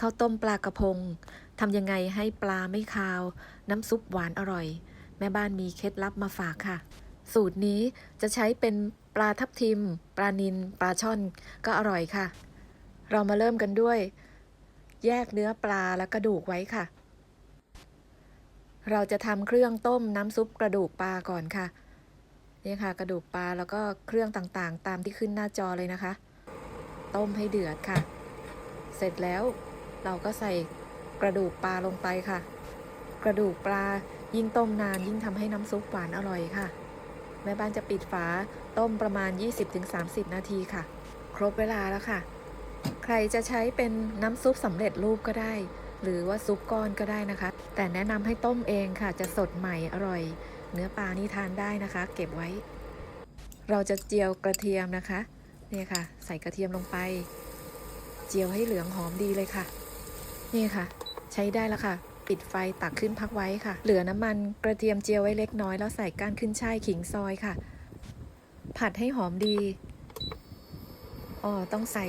ข้าวต้มปลากระพงทำยังไงให้ปลาไม่คาว น้ำซุปหวานอร่อย แม่บ้านมีเคล็ดลับมาฝากค่ะ สูตรนี้จะใช้เป็นปลาทับทิม ปลานิลปลาช่อนก็อร่อยค่ะ เรามาเริ่มกันด้วย แยกเนื้อปลาและกระดูกไว้ค่ะ เราจะทำเครื่องต้มน้ำซุปกระดูกปลาก่อนค่ะนี่ค่ะ กระดูกปลาแล้วก็เครื่องต่างๆ ตามที่ขึ้นหน้าจอเลยนะคะ ต้มให้เดือดค่ะ เสร็จแล้ว เราก็ใส่กระดูกปลาลงไปค่ะ กระดูกปลายิ่งต้มนานยิ่งทำให้น้ำซุปหวานอร่อยค่ะ แม่บ้านจะปิดฝาต้มประมาณ 20-30 นาทีค่ะ ครบเวลาแล้วค่ะ ใครจะใช้เป็นน้ำซุปสำเร็จรูปก็ได้ หรือว่าซุปก้อนก็ได้นะคะ แต่แนะนำให้ต้มเองค่ะ จะสดใหม่อร่อย เนื้อปลานี่ทานได้นะคะ เก็บไว้ เราจะเจียวกระเทียมนะคะนี่ค่ะ ใส่กระเทียมลงไป เจียวให้เหลืองหอมดีเลยค่ะ นี่ค่ะ ใช้ได้แล้วค่ะ ปิดไฟตักขึ้นพักไว้ค่ะ เหลือน้ำมันกระเทียมเจียวไว้เล็กน้อยแล้วใส่ก้านขึ้นช่ายขิงซอยค่ะ ผัดให้หอมดีอ๋อต้องใส่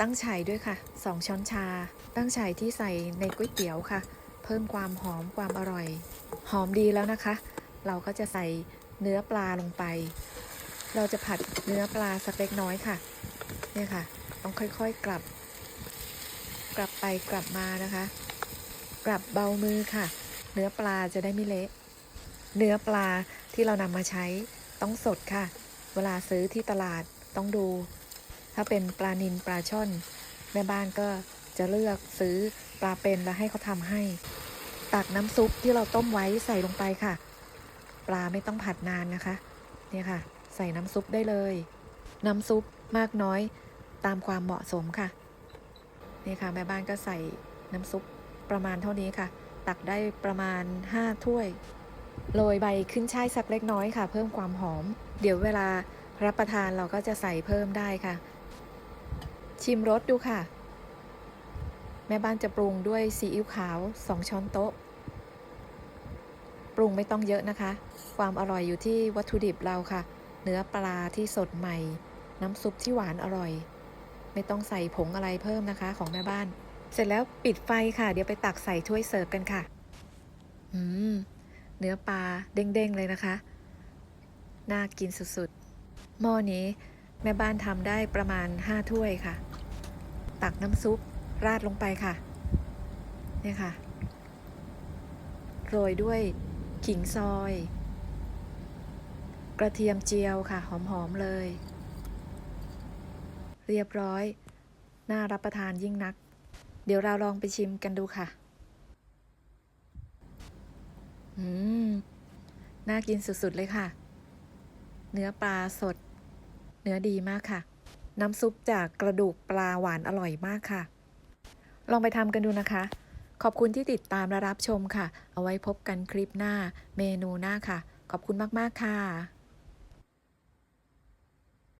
ตั้งฉ่ายด้วยค่ะ 2 ช้อนชา ตั้งฉ่ายที่ใส่ในก๋วยเตี๋ยวค่ะ เพิ่มความหอมความอร่อย หอมดีแล้วนะคะ เราก็จะใส่เนื้อปลาลงไป เราจะผัดเนื้อปลาสเล็กน้อยค่ะ เนี่ยค่ะ ต้องค่อยๆกลับ กลับไปกลับมานะคะ กลับเบามือค่ะ เนื้อปลาจะได้ไม่เละ เนื้อปลาที่เรานำมาใช้ต้องสดค่ะ เวลาซื้อที่ตลาดต้องดู ถ้าเป็นปลานิลปลาช่อน แม่บ้านก็จะเลือกซื้อปลาเป็นแล้วให้เขาทำให้ ตักน้ำซุปที่เราต้มไว้ใส่ลงไปค่ะ ปลาไม่ต้องผัดนานนะคะ เนี่ยค่ะ ใส่น้ำซุปได้เลย น้ำซุปมากน้อยตามความเหมาะสมค่ะ นี่ค่ะแม่บ้านก็ใส่น้ำซุปประมาณเท่านี้ค่ะ ตักได้ประมาณ 5 ถ้วยโรยใบขึ้นช่ายสักเล็กน้อยค่ะ เพิ่มความหอม เดี๋ยวเวลารับประทานเราก็จะใส่เพิ่มได้ค่ะ ชิมรสดูค่ะ แม่บ้านจะปรุงด้วยซีอิ๊วขาว 2 ช้อนโต๊ะ ปรุงไม่ต้องเยอะนะคะ ความอร่อยอยู่ที่วัตถุดิบเราค่ะ เนื้อปลาที่สดใหม่ น้ำซุปที่หวานอร่อย ไม่ต้องใส่ผงอะไรเพิ่มนะคะของแม่บ้าน เสร็จแล้วปิดไฟค่ะ เดี๋ยวไปตักใส่ถ้วยเสิร์ฟกันค่ะ อืม เนื้อปลาเด้งๆเลยนะคะ น่ากินสุดๆ หม้อนี้แม่บ้านทำได้ประมาณ 5 ถ้วยค่ะ ตักน้ำซุปราดลงไปค่ะ เนี่ยค่ะ โรยด้วยขิงซอย กระเทียมเจียวค่ะ หอม ๆ เลย เรียบร้อย น่ารับประทานยิ่งนัก เดี๋ยวเราลองไปชิมกันดูค่ะ อืม น่ากินสุดๆเลยค่ะ เนื้อปลาสด เนื้อดีมากค่ะ น้ำซุปจากกระดูกปลาหวานอร่อยมากค่ะ ลองไปทำกันดูนะคะ ขอบคุณที่ติดตามและรับชมค่ะ เอาไว้พบกันคลิปหน้า เมนูหน้าค่ะ ขอบคุณมากๆค่ะ